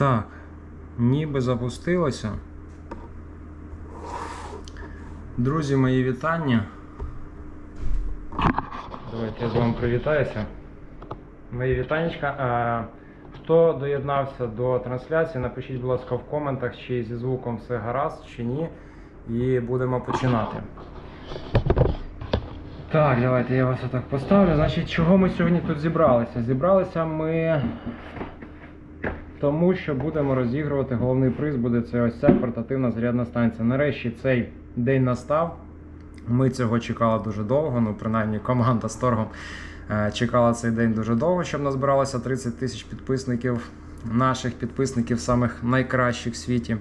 Так, ніби запустилося. Друзі, мої вітання. Давайте я з вами привітаюся. Мої вітанечка. Хто доєднався до трансляції, напишіть, будь ласка, в коментах, чи зі звуком все гаразд, чи ні. І будемо починати. Так, давайте я вас отак поставлю. Значить, чого ми сьогодні тут зібралися? Зібралися ми тому, що будемо розігрувати головний приз, буде це ось ця портативна зарядна станція. Нарешті цей день настав. Ми цього чекали дуже довго, ну принаймні команда з торгом е, чекала цей день дуже довго, щоб назбиралося 30 тисяч підписників, наших підписників, самих найкращих в світі.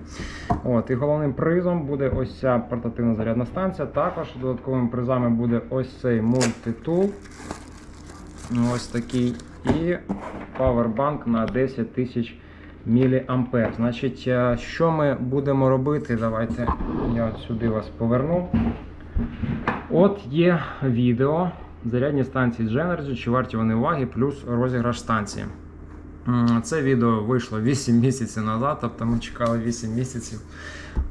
От, і головним призом буде ось ця портативна зарядна станція. Також додатковими призами буде ось цей мультитул. Ось такий. І павербанк на 10 тисяч мА. Значить, е, що ми будемо робити? Давайте я сюди вас поверну. От є відео зарядні станції Genergy, чи варті вони уваги, плюс розіграш станції. Це відео вийшло 8 місяців назад, тобто ми чекали 8 місяців.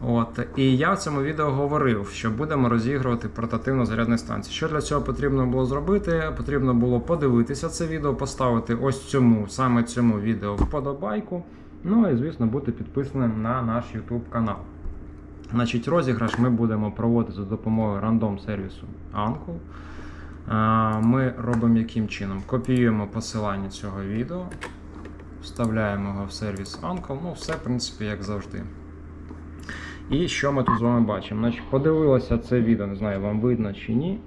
От. І я в цьому відео говорив, що будемо розігрувати портативну зарядну станцію. Що для цього потрібно було зробити? Потрібно було подивитися це відео, поставити ось цьому, саме цьому відео вподобайку. Ну і, звісно, бути підписаним на наш YouTube канал. Значить, розіграш ми будемо проводити за допомогою рандом сервісу Uncle. Ми робимо яким чином? Копіюємо посилання цього відео, вставляємо його в сервіс Uncle. Ну, все, в принципі, як завжди. І що ми тут з вами бачимо? Значить, подивилося це відео, не знаю, вам видно чи ні.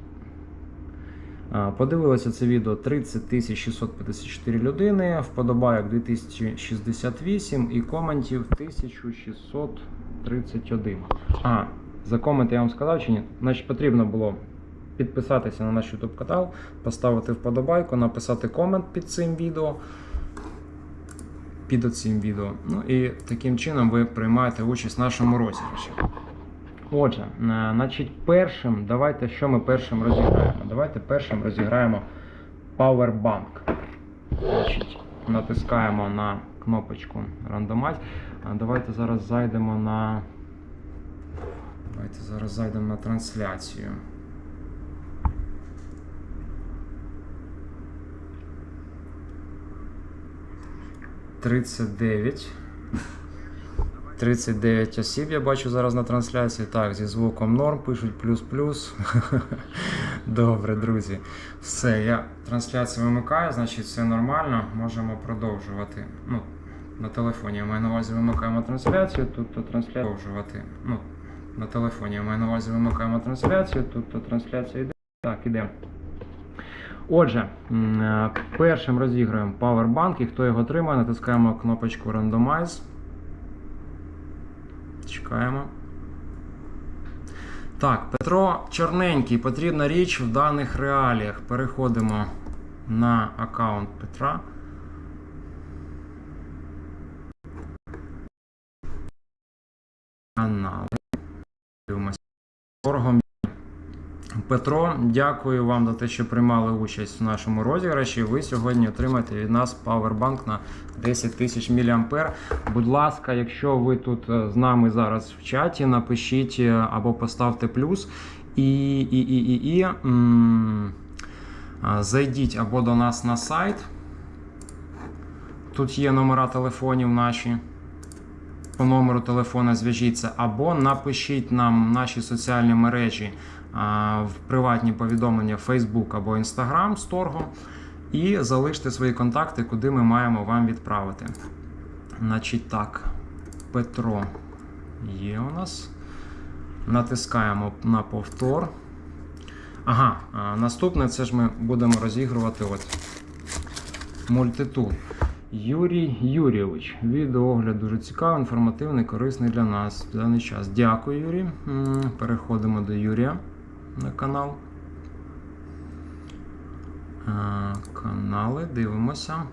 Подивилося це відео 30 654 людини, вподобайок 2068 і коментів 1631. А, за коменти я вам сказав чи ні? Значить, потрібно було підписатися на наш YouTube канал, поставити вподобайку, написати комент під цим відео. Під цим відео. Ну і таким чином ви приймаєте участь в нашому розіграші. Отже, е, значить, першим, давайте що ми першим розіграємо? Давайте першим розіграємо Powerbank. Значить, натискаємо на кнопочку Randomize. Давайте зараз зайдемо на. Давайте зараз зайдемо на трансляцію. Тридцять дев'ять. 39 осіб я бачу зараз на трансляції. Так, зі звуком норм пишуть плюс-плюс. Добре, друзі. Все, я трансляцію вимикаю, значить все нормально. Можемо продовжувати. Ну, на телефоні я маю на увазі вимикаємо трансляцію, тут то трансляція продовжувати. Ну, на телефоні я маю на увазі вимикаємо трансляцію, тут то трансляція йде. Так, іде. Отже, е, першим розіграємо Powerbank, і хто його отримає, натискаємо кнопочку Randomize. Чекаємо. Так, Петро Чорненький. Потрібна річ в даних реаліях. Переходимо на аккаунт Петра. Канали. Дивимося. Торгом. Петро, дякую вам за те, що приймали участь в нашому розіграші. Ви сьогодні отримаєте від нас павербанк на 10 тисяч мА. Будь ласка, якщо ви тут е, з нами зараз в чаті, напишіть е, або поставте плюс. І, і, і, і, і м, зайдіть або до нас на сайт. Тут є номера телефонів наші. По номеру телефона зв'яжіться, або напишіть нам наші соціальні мережі а, в приватні повідомлення Facebook або Instagram з торгом. І залиште свої контакти, куди ми маємо вам відправити. Значить так, Петро є у нас. Натискаємо на повтор. Ага, наступне це ж ми будемо розігрувати от мультитул. Юрій Юрійович. Відеоогляд дуже цікавий, інформативний, корисний для нас в даний час. Дякую, Юрій. Переходимо до Юрія на канал. Канали, дивимося.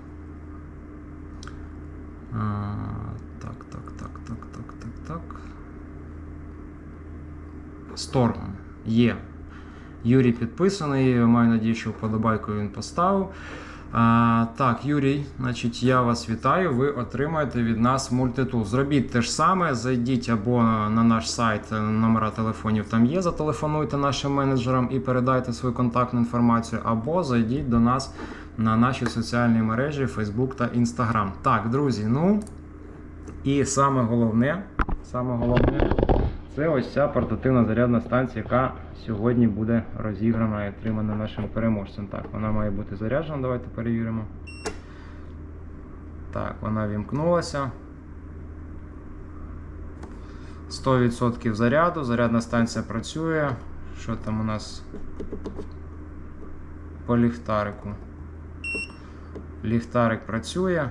Так, так, так, так, так, так, так. З торгом. Є. Юрій підписаний. Маю надію, що вподобайку він поставив. А, так, Юрій, значить, я вас вітаю. Ви отримаєте від нас мультитул. Зробіть те ж саме, зайдіть або на наш сайт, е, номера телефонів там є, зателефонуйте нашим менеджерам і передайте свою контактну інформацію, або зайдіть до нас на наші соціальні мережі Facebook та Instagram. Так, друзі, ну і саме головне, саме головне, це ось ця портативна зарядна станція, яка сьогодні буде розіграна і отримана нашим переможцем. Так, вона має бути заряджена. Давайте перевіримо. Так, вона вімкнулася. 100% заряду. Зарядна станція працює. Що там у нас по ліхтарику? Ліхтарик працює.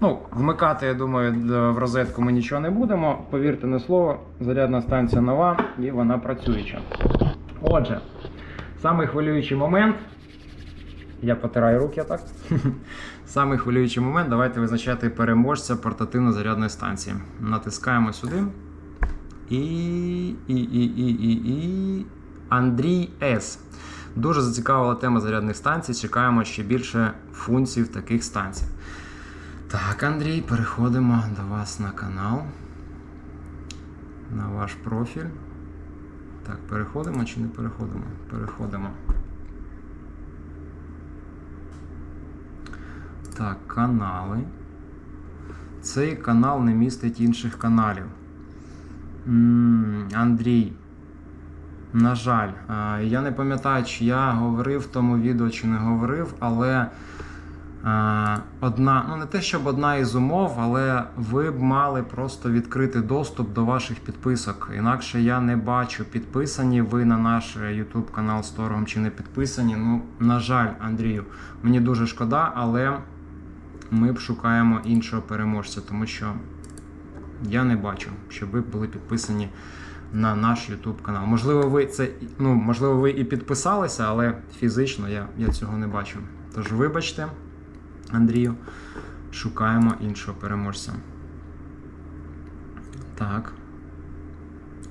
Ну, вмикати, я думаю, в розетку ми нічого не будемо. Повірте на слово, зарядна станція нова і вона працююча. Отже, самий хвилюючий момент. Я потираю руки, так? Самий хвилюючий момент. Давайте визначати переможця портативно-зарядної станції. Натискаємо сюди. І. І, і, і, і, і. Андрій С. Дуже зацікавила тема зарядних станцій. Чекаємо ще більше функцій в таких станціях. Так, Андрій, переходимо до вас на канал. На ваш профіль. Так, переходимо чи не переходимо? Переходимо. Так, канали. Цей канал не містить інших каналів. Андрій. На жаль, я не пам'ятаю, чи я говорив в тому відео, чи не говорив, але одна, ну не те, щоб одна із умов, але ви б мали просто відкрити доступ до ваших підписок. Інакше я не бачу, підписані ви на наш YouTube канал з чи не підписані. Ну, на жаль, Андрію, мені дуже шкода, але ми б шукаємо іншого переможця, тому що я не бачу, щоб ви були підписані на наш YouTube канал. Можливо, ви це ну, можливо, ви і підписалися, але фізично я, я цього не бачу. Тож, вибачте, Андрію, шукаємо іншого переможця. Так.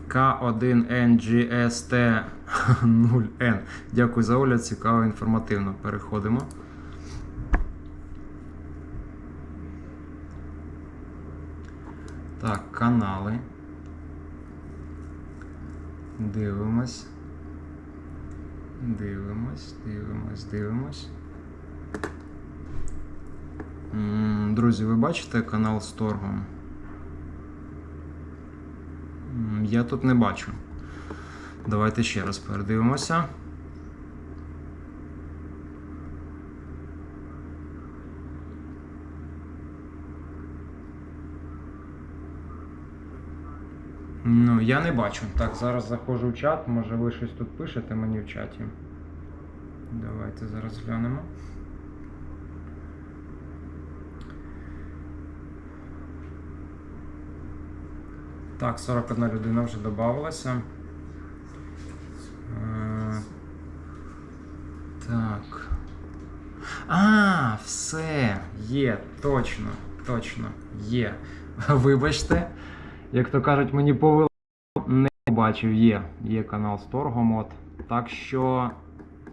К1NGST0N. Дякую за огляд, цікаво, інформативно. Переходимо. Так, канали. Дивимось. Дивимось, дивимось, дивимось. Друзі, ви бачите канал з торгом? Я тут не бачу. Давайте ще раз передивимося. Ну, я не бачу. Так, зараз заходжу в чат. Може ви щось тут пишете мені в чаті. Давайте зараз глянемо. Так, 41 людина вже додавалася. Е, Так. А, все, є, точно, точно, є. Вибачте, як то кажуть, мені повело, не бачив, є. Є канал з. Так що,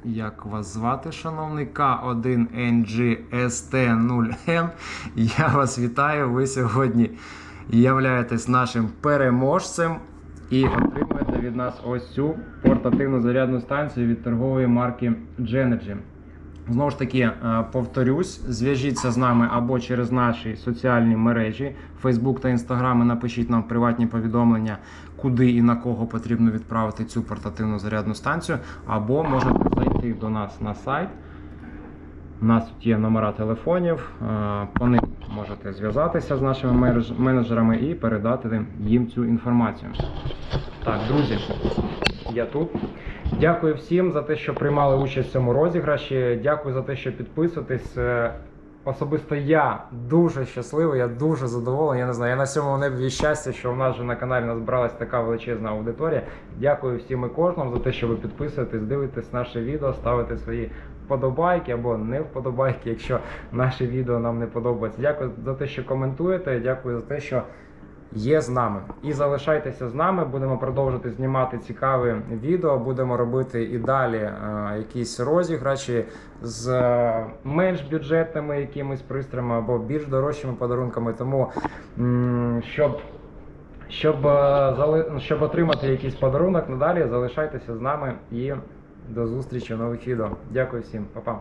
як вас звати, шановний К1NGST0N, я вас вітаю. Ви сьогодні являєтесь нашим переможцем і отримуєте від нас ось цю портативну зарядну станцію від торгової марки Genergy. Знову ж таки, е, повторюсь, зв'яжіться з нами або через наші соціальні мережі, Facebook та Instagram, і напишіть нам приватні повідомлення, куди і на кого потрібно відправити цю портативну зарядну станцію, або можете зайти до нас на сайт. У нас тут є номера телефонів, е, по ним можете зв'язатися з нашими менеджерами і передати їм цю інформацію. Так, друзі, я тут. Дякую всім за те, що приймали участь в цьому розіграші. Дякую за те, що підписуєтесь. Е, Особисто я дуже щасливий, я дуже задоволений. Я не знаю, я на цьому небі щастя, що в нас вже на каналі назбиралась така величезна аудиторія. Дякую всім і кожному за те, що ви підписуєтесь, дивитесь наше відео, ставите свої вподобайки або не вподобайки, якщо наше відео нам не подобається. Дякую за те, що коментуєте. Дякую за те, що є з нами. І залишайтеся з нами. Будемо продовжувати знімати цікаві відео. Будемо робити і далі е, якісь розіграші з е, менш бюджетними якимись пристроями або більш дорожчими подарунками. Тому м, щоб. Щоб, е, щоб отримати якийсь подарунок надалі, залишайтеся з нами і до зустрічі в нових відео. Дякую всім, Па-па.